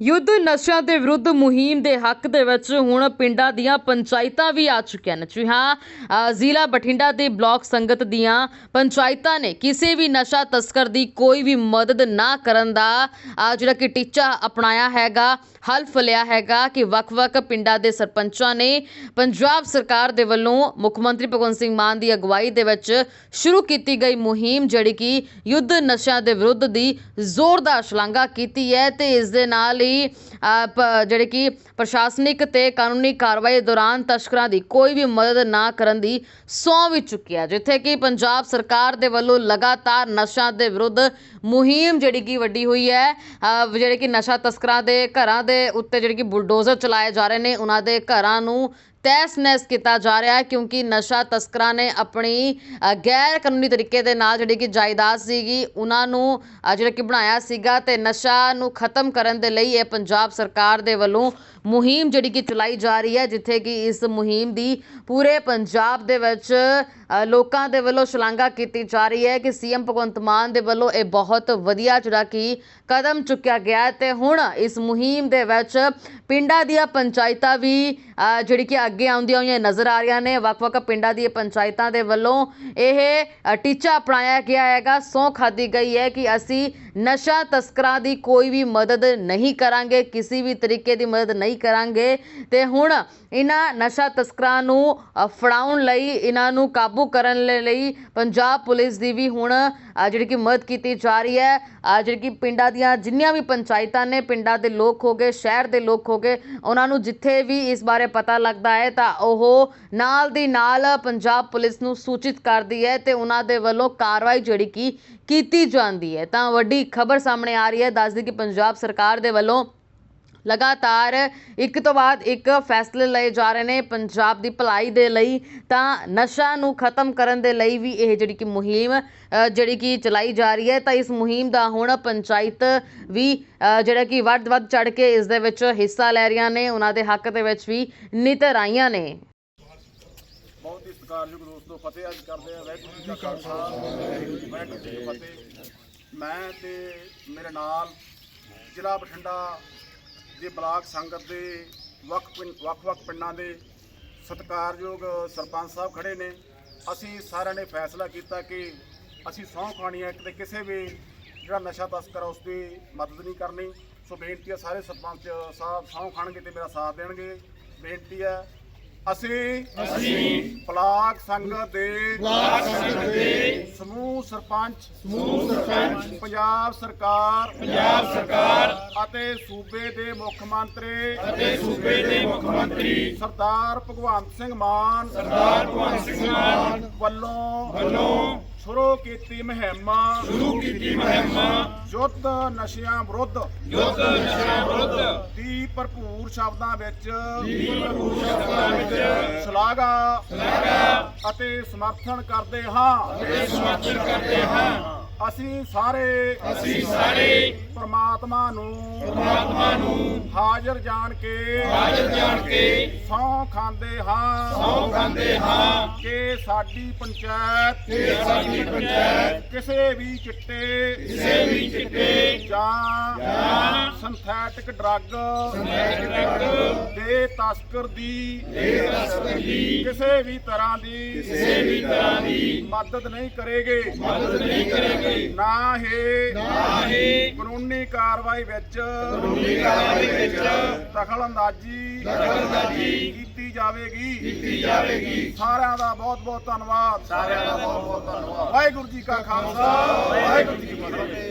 ਯੁੱਧ ਨਸ਼ਿਆਂ ਦੇ ਵਿਰੁੱਧ ਮੁਹਿੰਮ ਦੇ ਹੱਕ ਦੇ ਵਿੱਚ ਹੁਣ ਪਿੰਡਾਂ ਦੀਆਂ ਪੰਚਾਇਤਾਂ ਵੀ ਆ ਚੁੱਕੀਆਂ ਨੇ। ਜੀ ਹਾਂ ਜ਼ਿਲ੍ਹਾ ਬਠਿੰਡਾ ਦੇ ਬਲਾਕ ਸੰਗਤ ਦੀਆਂ ਪੰਚਾਇਤਾਂ ਨੇ ਕਿਸੇ ਵੀ ਨਸ਼ਾ ਤਸਕਰ ਦੀ ਕੋਈ ਵੀ ਮਦਦ ਨਾ ਕਰਨ ਦਾ ਜਿਹੜਾ ਕਿ ਟੀਚਾ ਅਪਣਾਇਆ ਹੈਗਾ ਹਲਫ ਲਿਆ ਹੈਗਾ ਕਿ ਵੱਖ-ਵੱਖ ਪਿੰਡਾਂ ਦੇ ਸਰਪੰਚਾਂ ਨੇ ਪੰਜਾਬ ਸਰਕਾਰ ਦੇ ਵੱਲੋਂ ਮੁੱਖ ਮੰਤਰੀ ਭਗਵੰਤ ਸਿੰਘ ਮਾਨ ਦੀ ਅਗਵਾਈ ਦੇ ਵਿੱਚ ਸ਼ੁਰੂ ਕੀਤੀ ਗਈ ਮੁਹਿੰਮ, ਜਿਹੜੀ ਕਿ ਯੁੱਧ ਨਸ਼ਿਆਂ ਦੇ ਵਿਰੁੱਧ ਦੀ ਜ਼ੋਰਦਾਰ ਸ਼ਲਾਘਾ ਕੀਤੀ ਹੈ ਤੇ ਇਸ ਦੇ ਨਾਲ ਹੀ ਜਿਹੜੇ ਕਿ ਪ੍ਰਸ਼ਾਸਨਿਕ ਤੇ ਕਾਨੂੰਨੀ ਕਾਰਵਾਈ ਦੌਰਾਨ ਤਸਕਰਾਂ ਦੀ ਕੋਈ ਵੀ ਮਦਦ ਨਾ ਕਰਨ ਦੀ ਸਹੁੰ ਵੀ ਚੁੱਕੀ ਹੈ। ਜਿੱਥੇ ਕਿ ਪੰਜਾਬ ਸਰਕਾਰ ਦੇ ਵੱਲੋਂ ਲਗਾਤਾਰ ਨਸ਼ਿਆਂ ਦੇ ਵਿਰੁੱਧ ਮੁਹਿੰਮ ਜਿਹੜੀ ਕਿ ਵੱਡੀ ਹੋਈ ਹੈ ਅ, ਜਿਹੜੇ ਕਿ ਨਸ਼ਾ ਤਸਕਰਾਂ ਦੇ ਘਰਾਂ ਦੇ ਉੱਤੇ ਜਿਹੜੇ ਕਿ ਬੁਲਡੋਜ਼ਰ ਚਲਾਏ ਜਾ ਰਹੇ ਨੇ ਉਹਨਾਂ ਦੇ ਘਰਾਂ ਨੂੰ ਤਹਿਸ ਨਹਿਸ ਕੀਤਾ ਜਾ ਰਿਹਾ ਹੈ ਕਿਉਂਕਿ ਨਸ਼ਾ ਤਸਕਰਾਂ ਨੇ ਆਪਣੀ ਅ, ਗੈਰ ਕਾਨੂੰਨੀ ਤਰੀਕੇ ਦੇ ਨਾਲ ਜਿਹੜੀ ਕਿ ਜਾਇਦਾਦ ਸੀਗੀ ਉਹਨਾਂ ਨੂੰ ਜਿਹੜਾ ਕਿ ਬਣਾਇਆ ਸੀਗਾ ਤੇ ਨਸ਼ਾ ਨੂੰ ਖਤਮ ਕਰਨ ਦੇ ਲਈ ਇਹ ਪੰਜਾਬ ਸਰਕਾਰ ਦੇ ਵੱਲੋਂ ਮੁਹਿੰਮ ਜਿਹੜੀ ਕਿ ਚਲਾਈ ਜਾ ਰਹੀ ਹੈ, ਜਿੱਥੇ ਕਿ ਇਸ ਮੁਹਿੰਮ ਦੀ ਪੂਰੇ ਪੰਜਾਬ ਦੇ ਵਿੱਚ ਲੋਕਾਂ ਦੇ ਵੱਲੋਂ ਸ਼ਲਾਘਾ ਕੀਤੀ ਜਾ ਰਹੀ ਹੈ ਕਿ ਸੀਐਮ ਭਗਵੰਤ ਮਾਨ ਦੇ ਵੱਲੋਂ ਇਹ ਬਹੁਤ ਵਧੀਆ ਜਿਹੜਾ ਕਿ ਕਦਮ ਚੁੱਕਿਆ ਗਿਆ ਹੈ। ਤੇ ਹੁਣ ਇਸ ਮੁਹਿੰਮ ਦੇ ਵਿੱਚ ਪਿੰਡਾਂ ਦੀਆਂ ਪੰਚਾਇਤਾਂ ਵੀ ਜਿਹੜੀ ਕਿ ਅੱਗੇ ਆਉਂਦੀਆਂ ਹੋਈਆਂ ਨਜ਼ਰ ਆ ਰਹੀਆਂ ਨੇ। ਵੱਖ-ਵੱਖ ਪਿੰਡਾਂ ਦੀਆਂ ਪੰਚਾਇਤਾਂ ਦੇ ਵੱਲੋਂ ਇਹ ਟੀਚਾ ਅਪਣਾਇਆ ਗਿਆ ਹੈਗਾ। ਸਹੁੰ ਖਾਦੀ ਗਈ ਹੈ ਕਿ ਅਸੀਂ ਨਸ਼ਾ ਤਸਕਰਾਂ ਦੀ ਕੋਈ ਵੀ ਮਦਦ ਨਹੀਂ ਕਰਾਂਗੇ ਕਿਸੇ ਵੀ ਤਰੀਕੇ ਦੀ ਮਦਦ ਨਹੀਂ ਕਰਾਂਗੇ। ਤੇ ਹੁਣ ਇਹਨਾਂ ਨਸ਼ਾ ਤਸਕਰਾਂ ਨੂੰ ਫੜਾਉਣ ਲਈ ਇਹਨਾਂ ਨੂੰ ਕਾਬੂ ਕਰਨ ਲਈ ਪੰਜਾਬ ਪੁਲਿਸ ਦੀ ਵੀ ਹੁਣ ਜਿਹੜੀ ਕਿ ਮਦਦ ਕੀਤੀ ਜਾ ਰਹੀ ਹੈ। ਅ, ਜਿਹੜੀ ਕਿ ਪਿੰਡਾਂ ਦੀਆਂ ਜਿੰਨੀਆਂ ਵੀ ਪੰਚਾਇਤਾਂ ਨੇ ਪਿੰਡਾਂ ਦੇ ਲੋਕ ਹੋ ਗਏ ਸ਼ਹਿਰ ਦੇ ਲੋਕ ਹੋ ਗਏ ਉਹਨਾਂ ਨੂੰ ਜਿੱਥੇ ਵੀ ਇਸ ਬਾਰੇ ਪਤਾ ਲੱਗਦਾ ਹੈ ਤਾਂ ਉਹ ਨਾਲ ਦੀ ਨਾਲ ਪੰਜਾਬ ਪੁਲਿਸ ਨੂੰ ਸੂਚਿਤ ਕਰਦੀ ਹੈ ਤੇ ਉਹਨਾਂ ਦੇ ਵੱਲੋਂ ਕਾਰਵਾਈ ਜਿਹੜੀ ਕਿ ਕੀਤੀ ਜਾਂਦੀ ਹੈ। ਤਾਂ ਵੱਡੀ ਖਬਰ ਸਾਹਮਣੇ ਆ ਰਹੀ ਹੈ। ਦੱਸਦੀ ਕਿ ਪੰਜਾਬ ਸਰਕਾਰ ਦੇ ਵੱਲੋਂ ਲਗਾਤਾਰ ਇੱਕ ਤੋਂ ਬਾਅਦ ਇੱਕ ਫੈਸਲੇ ਲਏ ਜਾ ਰਹੇ ਨੇ। ਪੰਜਾਬ ਦੀ ਭਲਾਈ ਦੇ ਲਈ ਤਾਂ ਨਸ਼ਾ ਨੂੰ ਖਤਮ ਕਰਨ ਦੇ ਲਈ ਵੀ ਇਹ ਜਿਹੜੀ ਕਿ ਮੁਹਿੰਮ ਜਿਹੜੀ ਕਿ ਚਲਾਈ ਜਾ ਰਹੀ ਹੈ ਤਾਂ ਇਸ ਮੁਹਿੰਮ ਦਾ ਹੁਣ ਪੰਚਾਇਤ ਵੀ ਅ, ਜਿਹੜਾ ਕਿ ਵੱਧ ਵੱਧ ਚੜ ਕੇ ਇਸ ਦੇ ਵਿੱਚ ਹਿੱਸਾ ਲੈ ਰਹੀਆਂ ਨੇ। ਉਹਨਾਂ ਦੇ ਹੱਕ ਦੇ ਵਿੱਚ ਵੀ ਨਿਤਰ ਆਈਆਂ ਨੇ। ਬਹੁਤ ਹੀ ਸਤਿਕਾਰਯੋਗ ਦੋਸਤੋ ਫਤਿਹ ਅੱਜ ਕਰਦੇ ਆ ਵਾਹਿਗੁਰੂ ਜੀ ਕਾ ਖਾਲਸਾ ਵਾਹਿਗੁਰੂ ਜੀ ਕੀ ਫਤਿਹ। ਮੈਂ ਤੇ ਮੇਰੇ ਨਾਲ ਜ਼ਿਲ੍ਹਾ ਬਠਿੰਡਾ ਦੇ ਬਲਾਕ ਸੰਗਤ ਦੇ ਵੱਖ ਵੱਖ-ਵੱਖ ਪਿੰਡਾਂ ਦੇ ਸਤਿਕਾਰਯੋਗ ਸਰਪੰਚ ਸਾਹਿਬ ਖੜੇ ਨੇ। ਅਸੀਂ ਸਾਰਿਆਂ ਨੇ ਫੈਸਲਾ ਕੀਤਾ ਕਿ ਅਸੀਂ ਸਹੁੰ ਖਾਣੀ ਹੈ ਕਿਤੇ ਕਿਸੇ ਵੀ ਜਿਹੜਾ ਨਸ਼ਾ ਤਸਕਰ ਉਸ ਦੀ ਮਦਦ ਨਹੀਂ ਕਰਨੀ। ਸੋ ਬੇਨਤੀ ਹੈ ਸਾਰੇ ਸਰਪੰਚ ਸਾਹਿਬ ਸਹੁੰ ਖਾਣਗੇ ਤੇ ਮੇਰਾ ਸਾਥ ਦੇਣਗੇ। ਬੇਨਤੀ ਹੈ ਅਸੀਂ ਅਸੀਂ ਬਲਾਕ ਸੰਗਤ ਦੇ ਬਲਾਕ ਸੰਗਤ ਦੇ ਸਮੂਹ ਸਰਪੰਚ ਸਮੂਹ ਸਰਪੰਚ ਪੰਜਾਬ ਸਰਕਾਰ ਪੰਜਾਬ ਸਰਕਾਰ ਅਤੇ ਸੂਬੇ ਦੇ ਮੁੱਖ ਮੰਤਰੀ ਅਤੇ ਸੂਬੇ ਦੇ ਮੁੱਖ ਮੰਤਰੀ ਸਰਦਾਰ ਭਗਵੰਤ ਸਿੰਘ ਮਾਨ ਸਰਦਾਰ ਭਗਵੰਤ ਸਿੰਘ ਮਾਨ ਵੱਲੋਂ ਵੱਲੋਂ ਸ਼ੁਰੂ ਕੀਤੀ ਮੁਹਿੰਮ। ਸ਼ੁਰੂ ਕੀਤੀ ਮੁਹਿੰਮ। ਯੁੱਧ ਨਸ਼ਿਆਂ ਵਿਰੁੱਧ। ਯੁੱਧ ਨਸ਼ਿਆਂ ਵਿਰੁੱਧ। ਦੀ ਭਰਪੂਰ ਸ਼ਬਦਾਂ ਵਿੱਚ। ਦੀ ਭਰਪੂਰ ਸ਼ਬਦਾਂ ਵਿੱਚ। ਸ਼ਲਾਘਾ ਸ਼ਲਾਘਾ। ਅਤੇ ਸਮਰਥਨ ਕਰਦੇ ਹਾਂ। ਅਤੇ ਸਮਰਥਨ ਕਰਦੇ ਹਾਂ। ਅਸੀਂ ਸਾਰੇ ਅਸੀਂ ਸਾਰੇ ਪ੍ਰਮਾਤਮਾ ਨੂੰ ਪ੍ਰਮਾਤਮਾ ਨੂੰ ਹਾਜ਼ਰ ਜਾਣ ਕੇ ਹਾਜ਼ਰ ਜਾਣ ਕੇ ਸੌ ਖਾਂਦੇ ਹਾਂ। ਸੌ ਖਾਂਦੇ ਹਾਂ। ਕਿ ਸਾਡੀ ਪੰਚਾਇਤ ਕਿ ਸਾਡੀ ਪੰਚਾਇਤ ਕਿਸੇ ਵੀ ਚਿੱਟੇ ਕਿਸੇ ਵੀ ਚਿੱਟੇ ਜਾਂ ਤਸਕਰ ਦੀ ਦੇ ਤਸਕਰ ਦੀ ਕਿਸੇ ਵੀ ਤਰ੍ਹਾਂ ਦੀ ਕਿਸੇ ਵੀ ਤਰ੍ਹਾਂ ਦੀ ਮਦਦ ਨਹੀਂ ਕਰੇਗੇ। ਮਦਦ ਨਹੀਂ ਕਰੇਗੇ ਨਾ ਹੀ ਨਾ ਹੀ ਕਾਨੂੰਨੀ ਕਾਰਵਾਈ ਵਿੱਚ ਕਾਨੂੰਨੀ ਕਾਰਵਾਈ ਵਿੱਚ ਦਖਲ ਅੰਦਾਜ਼ੀ ਦਖਲ ਅੰਦਾਜ਼ੀ ਕੀਤੀ ਜਾਵੇਗੀ। ਕੀਤੀ ਜਾਵੇਗੀ ਸਾਰਿਆਂ ਦਾ ਬਹੁਤ ਬਹੁਤ ਧੰਨਵਾਦ। ਸਾਰਿਆਂ ਦਾ ਬਹੁਤ ਬਹੁਤ ਧੰਨਵਾਦ। ਵਾਹਿਗੁਰੂ ਜੀ ਕਾ ਖਾਲਸਾ। ਵਾਹਿਗੁਰੂ ਜੀ ਕੀ ਫਤਿਹ।